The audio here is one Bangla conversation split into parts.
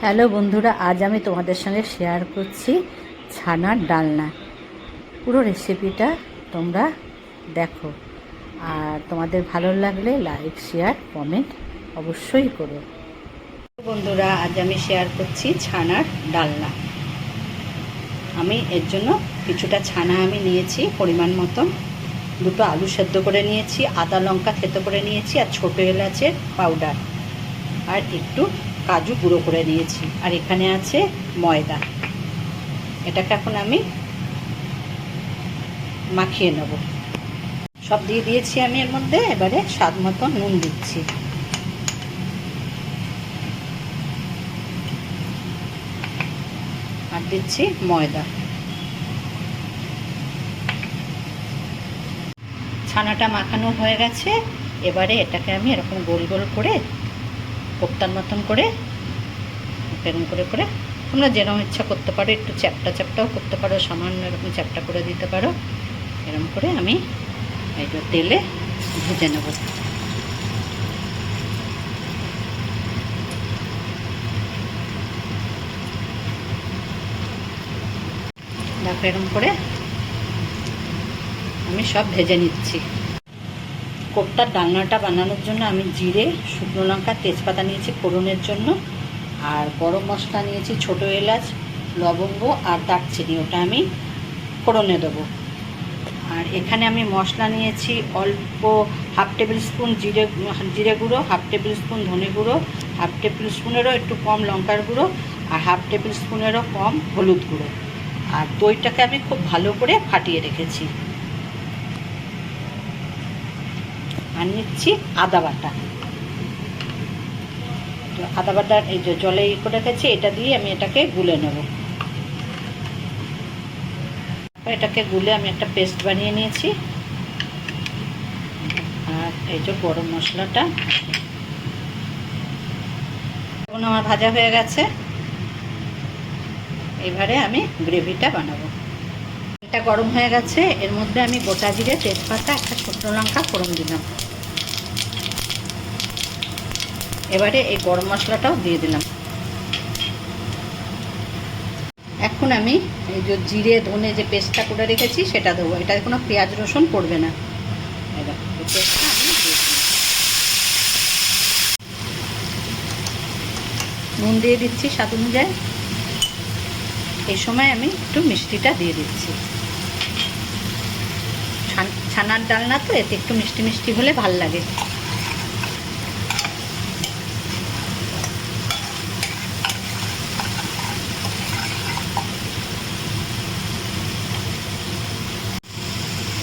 হ্যালো বন্ধুরা, আজ আমি তোমাদের সঙ্গে শেয়ার করছি ছানার ডালনা। পুরো রেসিপিটা তোমরা দেখো। আর তোমাদের ভালো লাগলে লাইক শেয়ার কমেন্ট অবশ্যই করো। বন্ধুরা, আজ আমি শেয়ার করছি ছানার ডালনা। আমি এর জন্য কিছুটা ছানা আমি নিয়েছি, পরিমাণ মতন। দুটো আলু সেদ্ধ করে নিয়েছি, আদা লঙ্কা থেতো করে নিয়েছি, আর ছোটো এলাচের পাউডার আর একটু কাজু গুঁড়ো করে নিয়েছি আর এখানে আছে ময়দা। এটাকে এখন আমি মাখিয়ে নেব। সব দিয়ে দিয়েছি আমি এর মধ্যে, এবারে স্বাদ মতো নুন দিচ্ছি। আর দিচ্ছি ময়দা। ছানাটা মাখানো হয়ে গেছে। এবারে এটাকে আমি এরকম গোল গোল করে কোপ্তার মতন করে, এরকম করে করে তোমরা যেরকম ইচ্ছা করতে পারো, একটু চ্যাপটা চ্যাপটাও করতে পারো, সামান্য এরকম চ্যাপটা করে দিতে পারো। এরকম করে আমি এই তেলে ভেজে নেব। দেখো এরকম করে আমি সব ভেজে নিচ্ছি। কোপ্তার ডালনাটা বানানোর জন্য আমি জিরে, শুকনো লঙ্কা, তেজপাতা নিয়েছি ফোড়নের জন্য। আর গরম মশলা নিয়েছি ছোটো এলাচ, লবঙ্গ আর দারচিনি, ওটা আমি ফোড়নে দেবো। আর এখানে আমি মশলা নিয়েছি অল্প হাফ টেবিল স্পুন জিরে জিরে গুঁড়ো, হাফ টেবিল স্পুন ধনে গুঁড়ো, হাফ টেবিল স্পুনেরও একটু কম লঙ্কার গুঁড়ো আর হাফ টেবিল স্পুনেরও কম হলুদ গুঁড়ো। আর দইটাকে আমি খুব ভালো করে ফাটিয়ে রেখেছি। আর নিচ্ছি আদা বাটা। আদা বাটা এই যে জলে ই করে রেখেছি, এটা দিয়ে আমি এটাকে গুলে নেব। এটাকে গুলে আমি একটা পেস্ট বানিয়ে নিয়েছি। আর এই যে গরম মশলাটা। আমার ভাজা হয়ে গেছে। এবারে আমি গ্রেভিটা বানাবো। এটা গরম হয়ে গেছে, এর মধ্যে আমি গোটা জিরে, তেজপাতা, একটা শুকনো লঙ্কা ফোড়ন দিলাম। এবারে এই গরম মশলাটাও দিয়ে দিলাম। এখন আমি এই যে জিরে, ধনে যে পেস্টটা করে রেখেছি, সেটা দেবো। এটা কোনো পেঁয়াজ, রসুন পড়বে না। এবার আমি দিয়ে নুন দিয়ে দিচ্ছি স্বাদ অনুযায়ী। এই সময় আমি একটু মিষ্টিটা দিয়ে দিচ্ছি। ছানার ডালনা তো, এতে একটু মিষ্টি মিষ্টি হলে ভালো লাগে।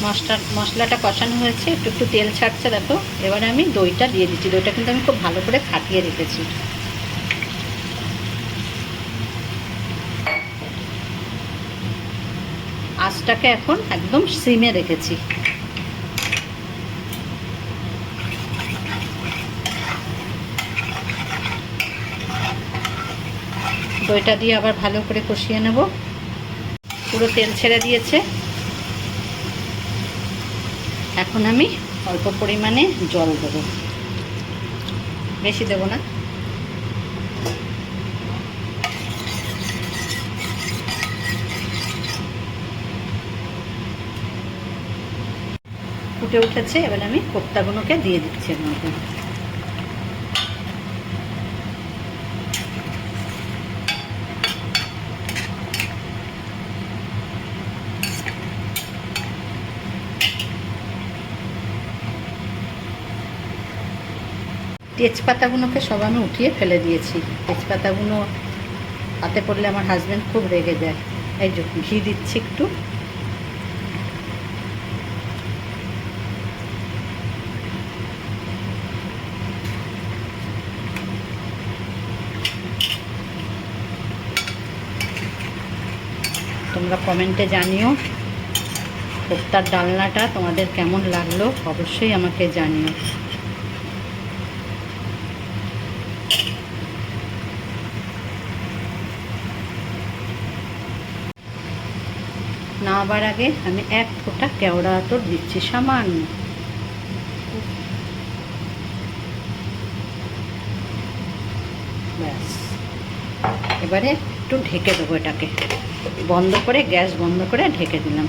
মশলা, মশলাটা কষানো হয়েছে, একটু একটু তেল ছাড়ছে, দেখো। এবারে আমি দইটা দিয়ে দিচ্ছি। দইটা কিন্তু আমি খুব ভালো করে ফাটিয়ে রেখেছি। আঁচটাকে এখন একদম সিমে রেখেছি। দইটা দিয়ে আবার ভালো করে কষিয়ে নেব। পুরো তেল ছেড়ে দিয়েছে। এখন আমি অল্প পরিমাণে জল দেবো। বেশি দেবো না। ফুটে উঠেছে, এবার আমি কোপ্তাগুলোকে দিয়ে দিচ্ছি এর মধ্যে। তেজপাতাগুলোকে সব আমি উঠিয়ে ফেলে দিয়েছি। তেজপাতাগুলো হাতে পড়লে আমার হাজব্যান্ড খুব রেগে যায়। এই যে ঘি দিচ্ছি একটু। তোমরা কমেন্টে জানিও। কোপ্তার ডালনাটা তোমাদের কেমন লাগল? অবশ্যই আমাকে জানিও। নামাবার আগে আমি এক ফোঁটা কেওড়া আতর দিচ্ছি সামান্য। ব্যাস। এবারে একটু ঢেকে দেবো এটাকে। বন্ধ করে, গ্যাস বন্ধ করে ঢেকে দিলাম।